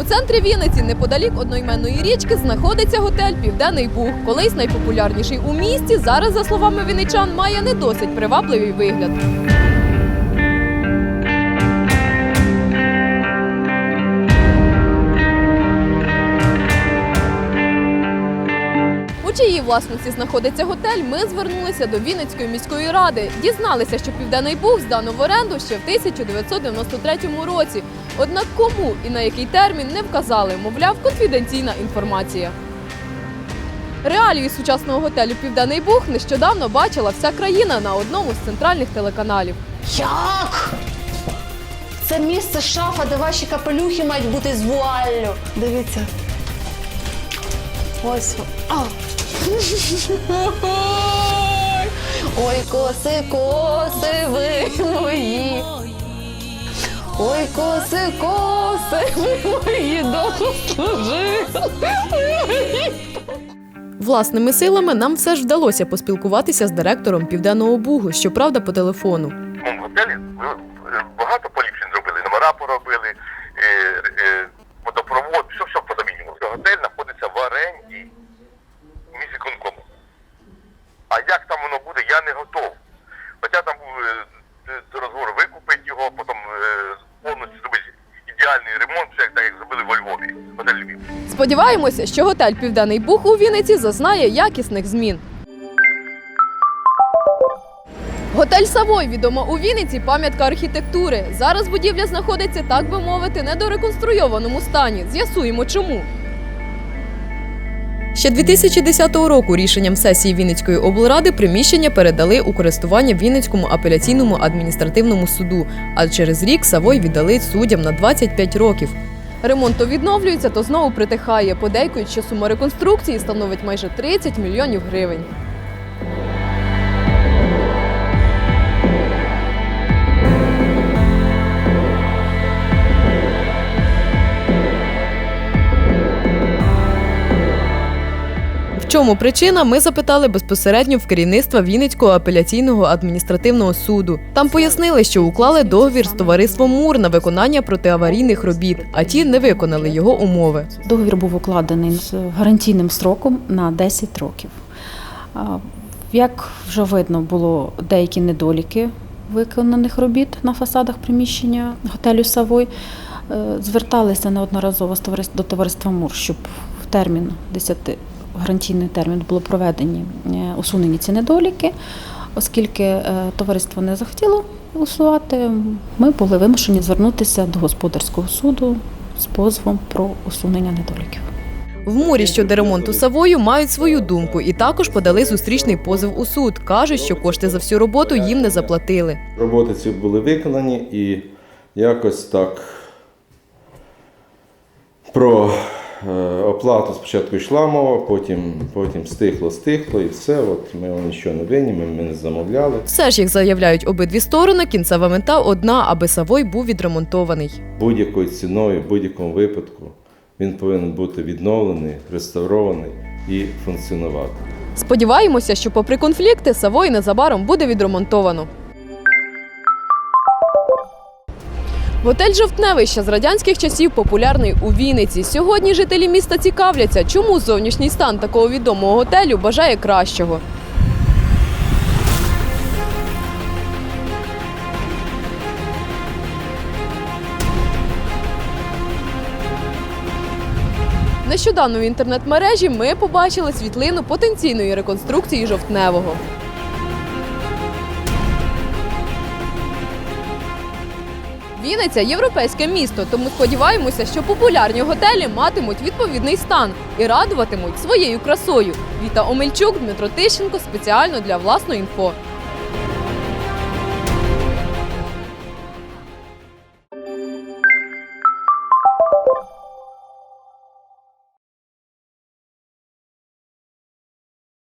У центрі Вінниці, неподалік одноіменної річки, знаходиться готель Південний Буг. Колись найпопулярніший у місті. Зараз, за словами вінничан, має не досить привабливий вигляд. У чиїй власності знаходиться готель, ми звернулися до Вінницької міської ради. Дізналися, що Південний Буг здано в оренду ще в 1993 році. Однак кому і на який термін не вказали, мовляв, конфіденційна інформація. Реалії сучасного готелю Південний Буг нещодавно бачила вся країна на одному з центральних телеканалів. Як? Це місце шафа, де ваші капелюхи мають бути з вуаллю. Дивіться. Ось. А. Ой, коси, коси ви мої. Ой, коси, коси ви мої довго служили. Власними силами нам все ж вдалося поспілкуватися з директором Південного Бугу, щоправда, по телефону. Ну, в готелі А як там воно буде, я не готов. Хоча там був е, розговор викупити його, потім е, повністю зробити ідеальний ремонт, як так як зробили во Львові, готель Львів. Сподіваємося, що готель Південний Буг у Вінниці зазнає якісних змін. Готель Савой відома у Вінниці пам'ятка архітектури. Зараз будівля знаходиться, так би мовити, недореконструйованому стані. З'ясуємо чому. Ще 2010 року рішенням сесії Вінницької облради приміщення передали у користування Вінницькому апеляційному адміністративному суду, а через рік Савой віддали суддям на 25 років. Ремонт то відновлюється, то знову притихає. Подейкують, що сума реконструкції становить майже 30 мільйонів гривень. Чому причина? Ми запитали безпосередньо в керівництва Вінницького апеляційного адміністративного суду. Там пояснили, що уклали договір з товариством МУР на виконання протиаварійних робіт, а ті не виконали його умови. Договір був укладений з гарантійним строком на 10 років. Як вже видно, було деякі недоліки виконаних робіт на фасадах приміщення готелю Савой. Е, Зверталися неодноразово до товариства МУР, щоб в термін 10 гарантійний термін було проведені е, усунені ці недоліки. Оскільки е, товариство не захотіло усувати, ми були вимушені звернутися до господарського суду з позовом про усунення недоліків. В мурі щодо ремонту Савою мають свою думку і також подали зустрічний позов у суд. кажуть, що кошти за всю роботу їм не заплатили. Роботи ці були виконані і якось так про е, оплату спочатку йшла мова, потім, потім стихло, стихло і все. От ми вам нічого не винні, ми, ми не замовляли. Все ж, як заявляють обидві сторони, кінцева мета одна, аби Савой був відремонтований. Будь-якою ціною, в будь-якому випадку він повинен бути відновлений, реставрований і функціонувати. Сподіваємося, що попри конфлікти Савой незабаром буде відремонтовано. Готель Жовтневий ще з радянських часів популярний у Вінниці. Сьогодні жителі міста цікавляться, чому зовнішній стан такого відомого готелю бажає кращого. Нещодавно в інтернет-мережі ми побачили світлину потенційної реконструкції жовтневого. Вінниця європейське місто, тому сподіваємося, що популярні готелі матимуть відповідний стан і радуватимуть своєю красою. Віта Омельчук, Дмитро Тищенко спеціально для власної інфо.